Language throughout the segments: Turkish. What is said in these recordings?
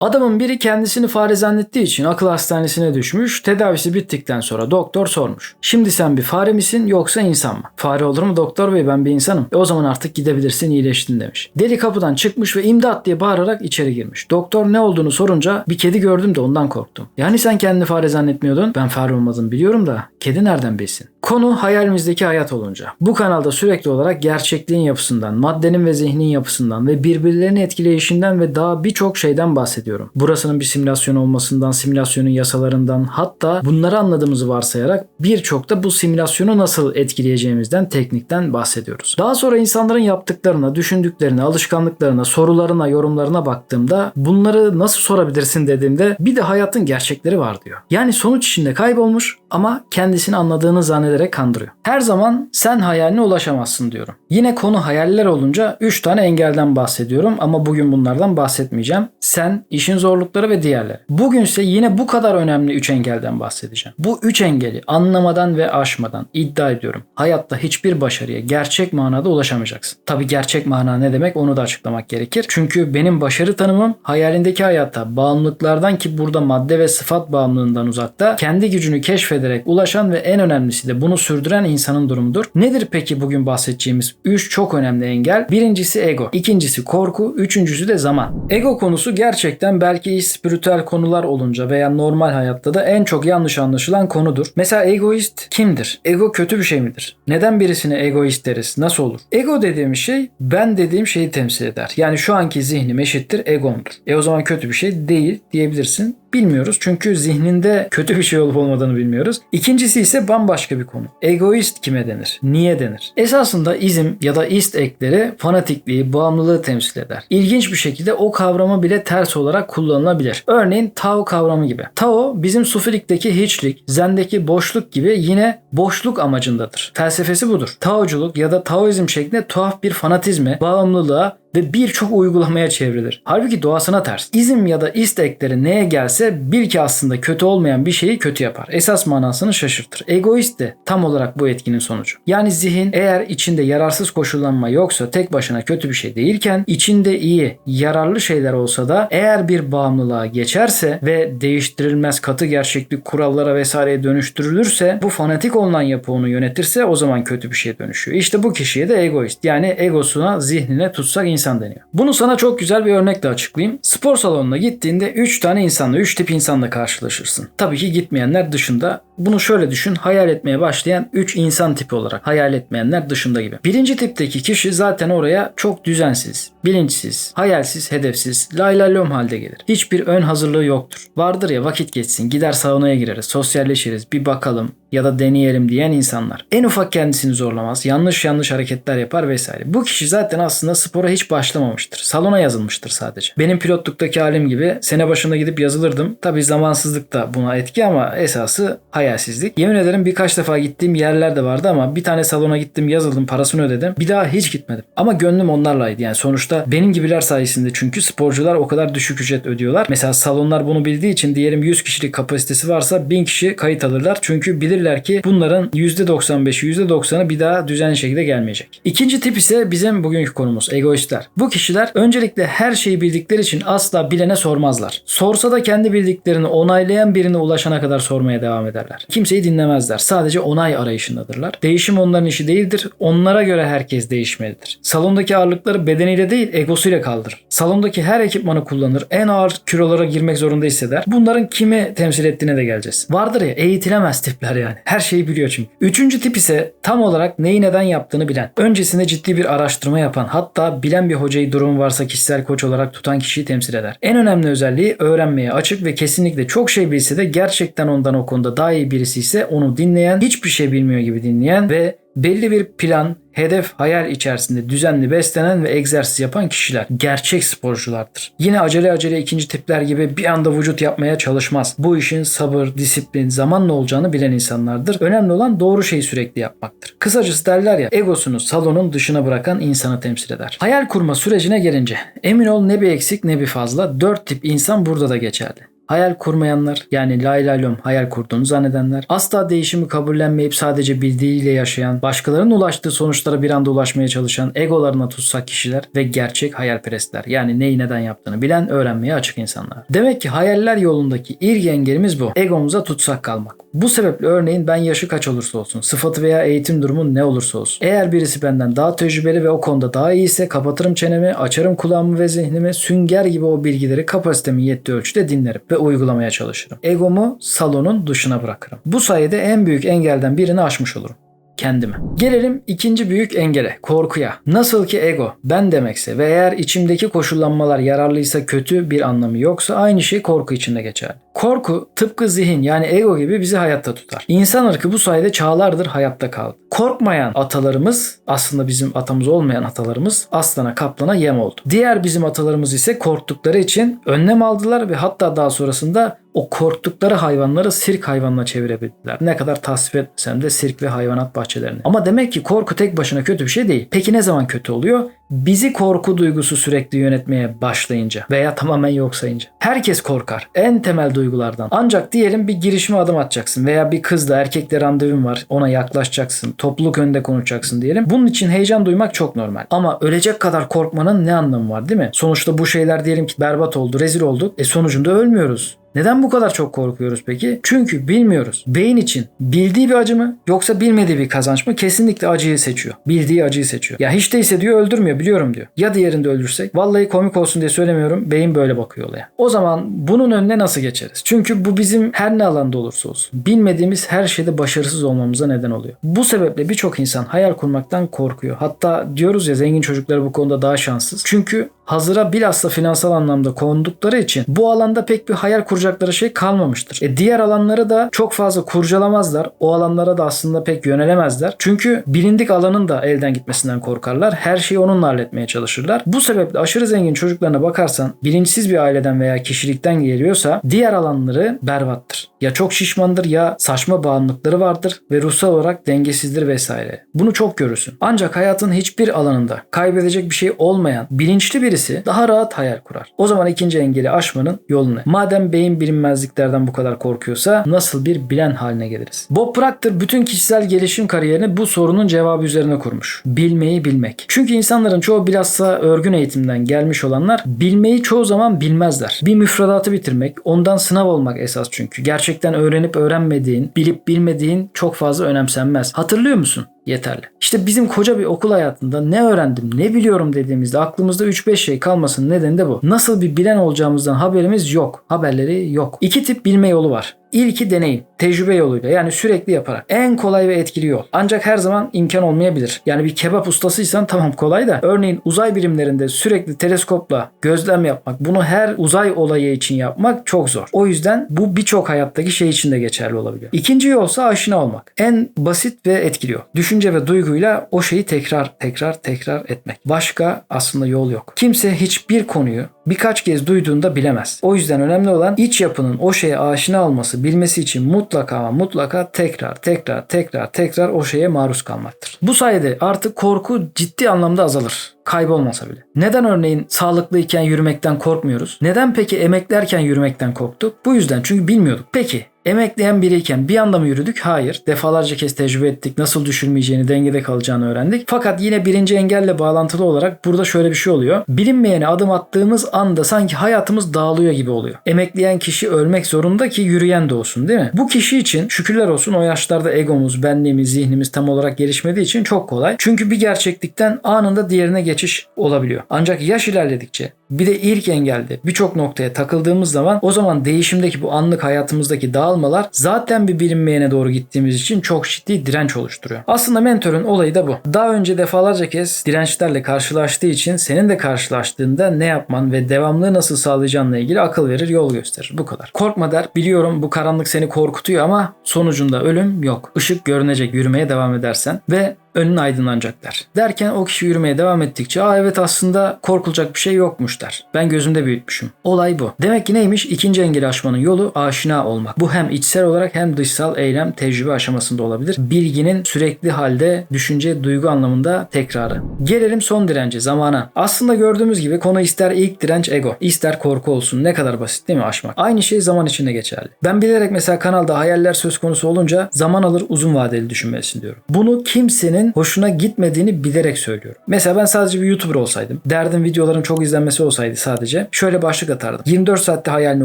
Adamın biri kendisini fare zannettiği için akıl hastanesine düşmüş. Tedavisi bittikten sonra doktor sormuş. Şimdi sen bir fare misin yoksa insan mı? Fare olur mu doktor bey ben bir insanım. E o zaman artık gidebilirsin iyileştin demiş. Deli kapıdan çıkmış ve imdat diye bağırarak içeri girmiş. Doktor ne olduğunu sorunca bir kedi gördüm de ondan korktum. Yani sen kendini fare zannetmiyordun. Ben fare olmadığını biliyorum da kedi nereden bilsin? Konu hayalimizdeki hayat olunca. Bu kanalda sürekli olarak gerçekliğin yapısından, maddenin ve zihnin yapısından ve birbirlerini etkileyişinden ve daha birçok şeyden bahsediyorum. Burasının bir simülasyon olmasından, simülasyonun yasalarından hatta bunları anladığımızı varsayarak birçok da bu simülasyonu nasıl etkileyeceğimizden, teknikten bahsediyoruz. Daha sonra insanların yaptıklarına, düşündüklerine, alışkanlıklarına, sorularına, yorumlarına baktığımda bunları nasıl sorabilirsin dediğimde bir de hayatın gerçekleri var diyor. Yani sonuç içinde kaybolmuş ama kendisini anladığını zannederek kandırıyor. Her zaman sen hayaline ulaşamazsın diyorum. Yine konu hayaller olunca 3 tane engelden bahsediyorum ama bugün bunlardan bahsetmeyeceğim. Sen, işin zorlukları ve diğerleri. Bugünse yine bu kadar önemli 3 engelden bahsedeceğim. Bu 3 engeli anlamadan ve aşmadan iddia ediyorum. Hayatta hiçbir başarıya gerçek manada ulaşamayacaksın. Tabi gerçek mana ne demek onu da açıklamak gerekir. Çünkü benim başarı tanımım hayalindeki hayatta bağımlılıklardan ki burada madde ve sıfat bağımlılığından uzakta kendi gücünü keşfederek ulaşan ve en önemlisi de bunu sürdüren insanın durumudur. Nedir peki bugün bahsedeceğimiz 3 çok önemli engel? Birincisi ego, ikincisi korku, üçüncüsü de zaman. Ego konusu gerçekten belki spiritüel konular olunca veya normal hayatta da en çok yanlış anlaşılan konudur. Mesela egoist kimdir? Ego kötü bir şey midir? Neden birisine egoist deriz? Nasıl olur? Ego dediğim şey ben dediğim şeyi temsil eder. Yani şu anki zihnim eşittir egomdur. E o zaman kötü bir şey değil diyebilirsin. Bilmiyoruz çünkü zihninde kötü bir şey olup olmadığını bilmiyoruz. İkincisi ise bambaşka bir konu. Egoist kime denir? Niye denir? Esasında izm ya da ist ekleri fanatikliği, bağımlılığı temsil eder. İlginç bir şekilde o kavramı bile ters olarak kullanılabilir. Örneğin Tao kavramı gibi. Tao bizim Sufilikteki hiçlik, Zen'deki boşluk gibi yine boşluk amacındadır. Felsefesi budur. Taoculuk ya da Taoizm şeklinde tuhaf bir fanatizme, bağımlılığa ve birçok uygulamaya çevrilir. Halbuki doğasına ters. İzm ya da ist ekleri neye gelse bil ki aslında kötü olmayan bir şeyi kötü yapar. Esas manasını şaşırtır. Egoist de tam olarak bu etkinin sonucu. Yani zihin eğer içinde yararsız koşullanma yoksa tek başına kötü bir şey değilken içinde iyi, yararlı şeyler olsa da eğer bir bağımlılığa geçerse ve değiştirilmez katı gerçeklik kurallara vesaireye dönüştürülürse bu fanatik olunan yapı onu yönetirse o zaman kötü bir şeye dönüşüyor. İşte bu kişiye de egoist yani egosuna, zihnine tutsak insan deniyor. Bunu sana çok güzel bir örnekle açıklayayım. Spor salonuna gittiğinde 3 tane insanla, 3 tip insanla karşılaşırsın. Tabii ki gitmeyenler dışında. Bunu şöyle düşün, hayal etmeye başlayan 3 insan tipi olarak. Hayal etmeyenler dışında gibi. Birinci tipteki kişi zaten oraya çok düzensiz, bilinçsiz, hayalsiz, hedefsiz, laylaylom halde gelir. Hiçbir ön hazırlığı yoktur. Vardır ya vakit geçsin, gider saunaya gireriz, sosyalleşiriz, bir bakalım ya da deneyelim diyen insanlar. En ufak kendisini zorlamaz, yanlış yanlış hareketler yapar vesaire. Bu kişi zaten aslında spora hiç başlamamıştır. Salona yazılmıştır sadece. Benim pilotluktaki halim gibi sene başında gidip yazılırdım. Tabii zamansızlık da buna etki ama esası hayalsizlik. Yemin ederim birkaç defa gittiğim yerler de vardı ama bir tane salona gittim yazıldım parasını ödedim. Bir daha hiç gitmedim. Ama gönlüm onlarlaydı yani sonuçta benim gibiler sayesinde çünkü sporcular o kadar düşük ücret ödüyorlar. Mesela salonlar bunu bildiği için diyelim 100 kişilik kapasitesi varsa 1000 kişi kayıt alırlar. Çünkü bilirler ki bunların %95'i %90'ı bir daha düzenli şekilde gelmeyecek. İkinci tip ise bizim bugünkü konumuz egoistler. Bu kişiler öncelikle her şeyi bildikleri için asla bilene sormazlar. Sorsa da kendi bildiklerini onaylayan birine ulaşana kadar sormaya devam ederler. Kimseyi dinlemezler. Sadece onay arayışındadırlar. Değişim onların işi değildir. Onlara göre herkes değişmelidir. Salondaki ağırlıkları bedeniyle değil egosuyla kaldırır. Salondaki her ekipmanı kullanır. En ağır kilolara girmek zorunda hisseder. Bunların kimi temsil ettiğine de geleceğiz. Vardır ya eğitilemez tipler yani. Her şeyi biliyor çünkü. Üçüncü tip ise tam olarak neyi neden yaptığını bilen. Öncesinde ciddi bir araştırma yapan hatta bilen bir hocayı durum varsa kişisel koç olarak tutan kişiyi temsil eder. En önemli özelliği öğrenmeye açık ve kesinlikle çok şey bilse de gerçekten ondan o konuda daha iyi birisi ise onu dinleyen, hiçbir şey bilmiyor gibi dinleyen ve belli bir plan, hedef, hayal içerisinde düzenli beslenen ve egzersiz yapan kişiler gerçek sporculardır. Yine acele acele ikinci tipler gibi bir anda vücut yapmaya çalışmaz. Bu işin sabır, disiplin, zamanla olacağını bilen insanlardır. Önemli olan doğru şeyi sürekli yapmaktır. Kısacası derler ya egosunu salonun dışına bırakan insanı temsil eder. Hayal kurma sürecine gelince emin ol ne bir eksik ne bir fazla dört tip insan burada da geçerli. Hayal kurmayanlar yani lay lay lom hayal kurduğunu zannedenler, asla değişimi kabullenmeyip sadece bildiğiyle yaşayan, başkalarının ulaştığı sonuçlara bir anda ulaşmaya çalışan, egolarına tutsak kişiler ve gerçek hayalperestler. Yani neyi neden yaptığını bilen, öğrenmeye açık insanlar. Demek ki hayaller yolundaki ilk engelimiz bu. Egomuza tutsak kalmak. Bu sebeple örneğin ben yaşı kaç olursa olsun, sıfatı veya eğitim durumu ne olursa olsun. Eğer birisi benden daha tecrübeli ve o konuda daha iyiyse kapatırım çenemi, açarım kulağımı ve zihnimi, sünger gibi o bilgileri kapasitemin yettiği ölçüde dinlerim ve uygulamaya çalışırım. Egomu salonun dışına bırakırım. Bu sayede en büyük engelden birini aşmış olurum kendime. Gelelim ikinci büyük engele, korkuya. Nasıl ki ego ben demekse ve eğer içimdeki koşullanmalar yararlıysa kötü bir anlamı yoksa aynı şey korku içinde geçer. Korku tıpkı zihin yani ego gibi bizi hayatta tutar. İnsan ırkı bu sayede çağlardır hayatta kaldı. Korkmayan atalarımız aslında bizim atamız olmayan atalarımız aslana kaplana yem oldu. Diğer bizim atalarımız ise korktukları için önlem aldılar ve hatta daha sonrasında o korktukları hayvanları sirk hayvanına çevirebildiler. Ne kadar tasvip etmesem de sirk ve hayvanat bahçelerini. Ama demek ki korku tek başına kötü bir şey değil. Peki ne zaman kötü oluyor? Bizi korku duygusu sürekli yönetmeye başlayınca veya tamamen yok sayınca. Herkes korkar. En temel duygulardan. Ancak diyelim bir girişime adım atacaksın veya bir kızla erkekle randevun var. Ona yaklaşacaksın. Topluluk önünde konuşacaksın diyelim. Bunun için heyecan duymak çok normal. Ama ölecek kadar korkmanın ne anlamı var değil mi? Sonuçta bu şeyler diyelim ki berbat oldu, rezil olduk. E sonucunda ölmüyoruz. Neden bu kadar çok korkuyoruz peki? Çünkü bilmiyoruz. Beyin için bildiği bir acı mı yoksa bilmediği bir kazanç mı? Kesinlikle acıyı seçiyor. Bildiği acıyı seçiyor. Ya hiç değilse diyor öldürmüyor biliyorum diyor. Ya diğerinde öldürsek? Vallahi komik olsun diye söylemiyorum. Beyin böyle bakıyor olaya. O zaman bunun önüne nasıl geçeriz? Çünkü bu bizim her ne alanda olursa olsun. Bilmediğimiz her şeyde başarısız olmamıza neden oluyor. Bu sebeple birçok insan hayal kurmaktan korkuyor. Hatta diyoruz ya zengin çocukları bu konuda daha şanssız. Çünkü hazıra bilhassa finansal anlamda kondukları için bu alanda pek bir hayal kuracakları şey kalmamıştır. E diğer alanları da çok fazla kurcalamazlar. O alanlara da aslında pek yönelemezler. Çünkü bilindik alanın da elden gitmesinden korkarlar. Her şeyi onunla halletmeye çalışırlar. Bu sebeple aşırı zengin çocuklarına bakarsan bilinçsiz bir aileden veya kişilikten geliyorsa diğer alanları berbattır. Ya çok şişmandır ya saçma bağımlılıkları vardır ve ruhsal olarak dengesizdir vesaire. Bunu çok görürsün. Ancak hayatın hiçbir alanında kaybedecek bir şey olmayan bilinçli birisi daha rahat hayal kurar. O zaman ikinci engeli aşmanın yolu ne? Madem beyin bilinmezliklerden bu kadar korkuyorsa nasıl bir bilen haline geliriz? Bob Proctor bütün kişisel gelişim kariyerini bu sorunun cevabı üzerine kurmuş. Bilmeyi bilmek. Çünkü insanların çoğu bilhassa örgün eğitimden gelmiş olanlar bilmeyi çoğu zaman bilmezler. Bir müfredatı bitirmek, ondan sınav olmak esas çünkü. Gerçekten öğrenip öğrenmediğin, bilip bilmediğin çok fazla önemsenmez. Hatırlıyor musun? Yeterli. İşte bizim koca bir okul hayatında ne öğrendim, ne biliyorum dediğimizde aklımızda 3-5 şey kalmasının nedeni de bu. Nasıl bir bilen olacağımızdan haberimiz yok. Haberleri yok. İki tip bilme yolu var. İlki deneyim, tecrübe yoluyla yani sürekli yaparak. En kolay ve etkili yol. Ancak her zaman imkan olmayabilir. Yani bir kebap ustasıysan tamam kolay da örneğin uzay birimlerinde sürekli teleskopla gözlem yapmak, bunu her uzay olayı için yapmak çok zor. O yüzden bu birçok hayattaki şey için de geçerli olabiliyor. İkinci yolsa aşina olmak. En basit ve etkili yol. Düşünce ve duyguyla o şeyi tekrar tekrar tekrar etmek. Başka aslında yol yok. Kimse hiçbir konuyu birkaç kez duyduğunda bilemez. O yüzden önemli olan iç yapının o şeye aşina olması, bilmesi için mutlaka ama mutlaka tekrar tekrar tekrar tekrar o şeye maruz kalmaktır. Bu sayede artık korku ciddi anlamda azalır kaybolmasa bile. Neden örneğin sağlıklıyken yürümekten korkmuyoruz? Neden peki emeklerken yürümekten korktuk? Bu yüzden çünkü bilmiyorduk. Peki emekleyen biriyken bir anda mı yürüdük? Hayır. Defalarca kez tecrübe ettik. Nasıl düşürmeyeceğini, dengede kalacağını öğrendik. Fakat yine birinci engelle bağlantılı olarak burada şöyle bir şey oluyor. Bilinmeyene adım attığımız anda sanki hayatımız dağılıyor gibi oluyor. Emekleyen kişi ölmek zorunda ki yürüyen de olsun değil mi? Bu kişi için şükürler olsun o yaşlarda egomuz, benliğimiz, zihnimiz tam olarak gelişmediği için çok kolay. Çünkü bir gerçeklikten anında diğerine geçiş olabiliyor. Ancak yaş ilerledikçe bir de ilk engelde birçok noktaya takıldığımız zaman o zaman değişimdeki bu anlık hayatımızdaki dağılmalar zaten bir bilinmeyene doğru gittiğimiz için çok ciddi direnç oluşturuyor. Aslında mentörün olayı da bu. Daha önce defalarca kez dirençlerle karşılaştığı için senin de karşılaştığında ne yapman ve devamlılığı nasıl sağlayacağınla ilgili akıl verir, yol gösterir. Bu kadar. Korkma der. Biliyorum bu karanlık seni korkutuyor ama sonucunda ölüm yok. Işık görünecek yürümeye devam edersen ve önün aydınlanacak der. Derken o kişi yürümeye devam ettikçe aa evet aslında korkulacak bir şey yokmuş der. Ben gözümde büyütmüşüm. Olay bu. Demek ki neymiş? İkinci engeli aşmanın yolu aşina olmak. Bu hem içsel olarak hem dışsal eylem tecrübe aşamasında olabilir. Bilginin sürekli halde düşünce, duygu anlamında tekrarı. Gelelim son dirence, zamana. Aslında gördüğümüz gibi konu ister ilk direnç ego, ister korku olsun. Ne kadar basit değil mi aşmak? Aynı şey zaman içinde geçerli. Ben bilerek mesela kanalda hayaller söz konusu olunca zaman alır uzun vadeli düşünmelisin diyorum. Bunu kimsenin hoşuna gitmediğini bilerek söylüyorum. Mesela ben sadece bir YouTuber olsaydım, derdim videoların çok izlenmesi olsaydı sadece şöyle başlık atardım. 24 saatte hayaline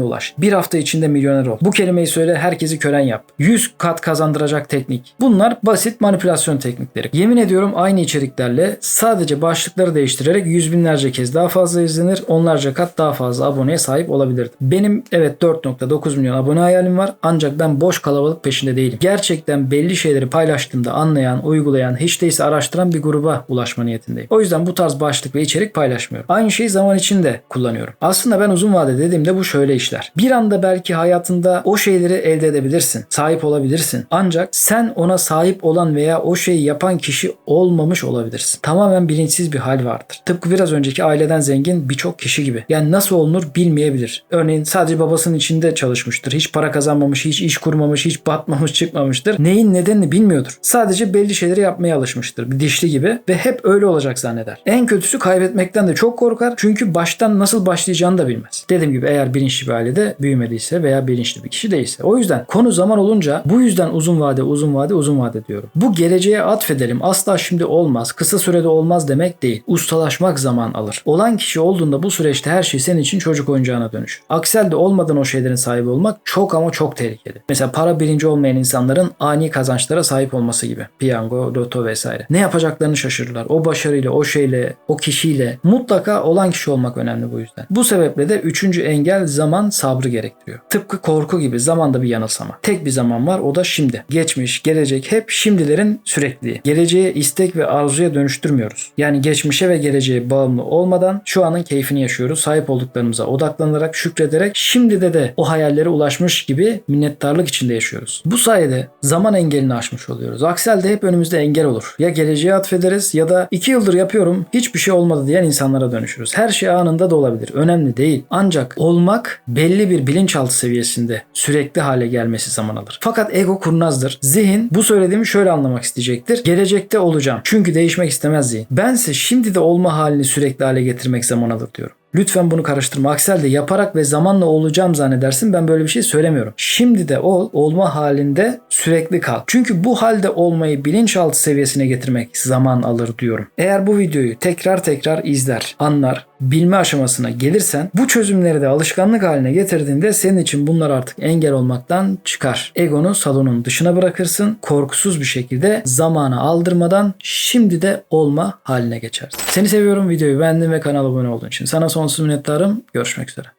ulaş. Bir hafta içinde milyoner ol. Bu kelimeyi söyle herkesi kölen yap. 100 kat kazandıracak teknik. Bunlar basit manipülasyon teknikleri. Yemin ediyorum aynı içeriklerle sadece başlıkları değiştirerek yüz binlerce kez daha fazla izlenir, onlarca kat daha fazla aboneye sahip olabilirdim. Benim evet 4.9 milyon abone hayalim var ancak ben boş kalabalık peşinde değilim. Gerçekten belli şeyleri paylaştığımda anlayan, uygulayan, hiç değilse araştıran bir gruba ulaşma niyetindeyim. O yüzden bu tarz başlık ve içerik paylaşmıyorum. Aynı şeyi zaman içinde kullanıyorum. Aslında ben uzun vade dediğimde bu şöyle işler. Bir anda belki hayatında o şeyleri elde edebilirsin, sahip olabilirsin. Ancak sen ona sahip olan veya o şeyi yapan kişi olmamış olabilirsin. Tamamen bilinçsiz bir hal vardır. Tıpkı biraz önceki aileden zengin birçok kişi gibi. Yani nasıl olunur bilmeyebilir. Örneğin sadece babasının içinde çalışmıştır. Hiç para kazanmamış, hiç iş kurmamış, hiç batmamış, çıkmamıştır. Neyin nedenini bilmiyordur. Sadece belli şeyleri yapmaya alışmıştır. Bir dişli gibi ve hep öyle olacak zanneder. En kötüsü kaybetmekten de çok korkar. Çünkü baştan nasıl başlayacağını da bilmez. Dediğim gibi eğer bilinçli bir ailede büyümediyse veya bilinçli bir kişi değilse. O yüzden konu zaman olunca bu yüzden uzun vade, uzun vade, uzun vade diyorum. Bu geleceğe atfedelim. Asla şimdi olmaz. Kısa sürede olmaz demek değil. Ustalaşmak zaman alır. Olan kişi olduğunda bu süreçte her şey senin için çocuk oyuncağına dönüşür. Aksi halde olmadan o şeylerin sahibi olmak çok ama çok tehlikeli. Mesela para bilinci olmayan insanların ani kazançlara sahip olması gibi. Piyango, loto vesaire. Ne yapacaklarını şaşırırlar. O başarıyla, o şeyle, o kişiyle mutlaka olan kişi olmak önemli bu yüzden. Bu sebeple de üçüncü engel zaman sabrı gerektiriyor. Tıpkı korku gibi zamanda bir yanılsama. Tek bir zaman var o da şimdi. Geçmiş, gelecek hep şimdilerin sürekliliği. Geleceğe istek ve arzuya dönüştürmüyoruz. Yani geçmişe ve geleceğe bağımlı olmadan şu anın keyfini yaşıyoruz. Sahip olduklarımıza odaklanarak, şükrederek şimdide de o hayallere ulaşmış gibi minnettarlık içinde yaşıyoruz. Bu sayede zaman engelini aşmış oluyoruz. Aksi halde hep önümüzde engel olur. Ya geleceğe atfederiz ya da iki yıldır yapıyorum hiçbir şey olmadı diyen insanlara dönüşürüz. Her şey anında da olabilir. Önemli değil. Ancak olmak belli bir bilinçaltı seviyesinde sürekli hale gelmesi zaman alır. Fakat ego kurnazdır. Zihin bu söylediğimi şöyle anlamak isteyecektir. Gelecekte olacağım. Çünkü değişmek istemez zihin. Bense şimdi de olma halini sürekli hale getirmek zaman alır diyorum. Lütfen bunu karıştırma. Aksi halde yaparak ve zamanla olacağım zannedersin. Ben böyle bir şey söylemiyorum. Şimdi de ol, olma halinde sürekli kal. Çünkü bu halde olmayı bilinçaltı seviyesine getirmek zaman alır diyorum. Eğer bu videoyu tekrar tekrar izler, anlar, bilme aşamasına gelirsen bu çözümleri de alışkanlık haline getirdiğinde senin için bunlar artık engel olmaktan çıkar. Egonu salonun dışına bırakırsın. Korkusuz bir şekilde zamanı aldırmadan şimdi de olma haline geçersin. Seni seviyorum. Videoyu beğendin ve kanala abone olduğun için. Sana sonsuz minnettarım. Görüşmek üzere.